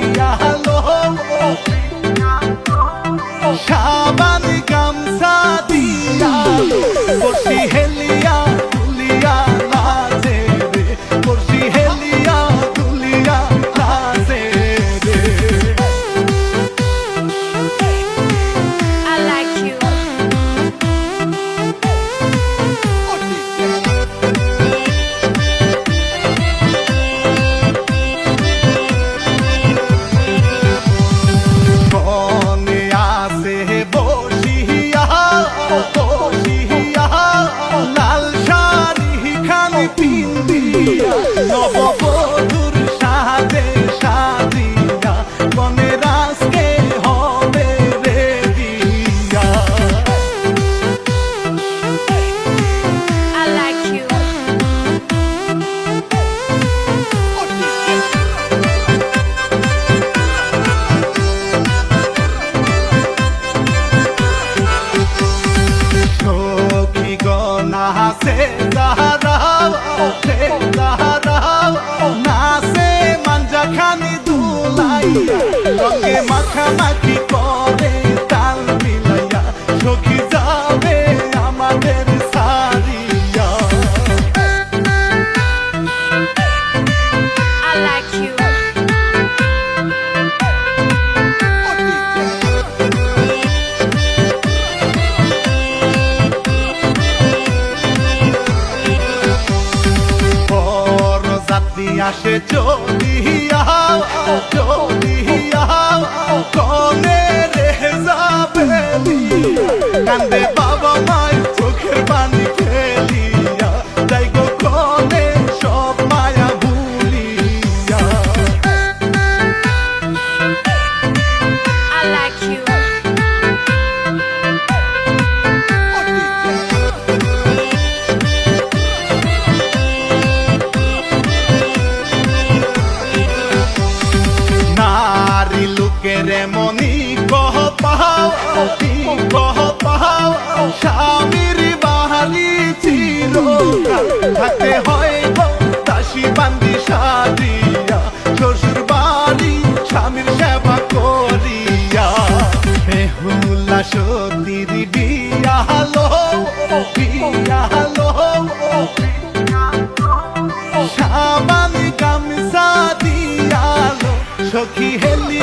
বিয়ালো সাবান Yeah. দুলাইয়া রঙে মাখামাখি করে তাল মিলাইয়া সখী যাবে আমাদের সারিয়া I like you. আসে চলিয়া কান্দে বাবা মাই চোখের পানি ফেলিয়া যাই গো কনে সব মায়া ভুলিয়া I like you. নারী লোকের মনি কহ পাও হাতে হয় দাসী বান্দি সারিয়া শ্বশুর বাড়ি স্বামীর সেবা করিয়া। বেহুলা সতীর বিয়ালো বিয়ালো সাবান গামছা দিয়ালো সখী হেলি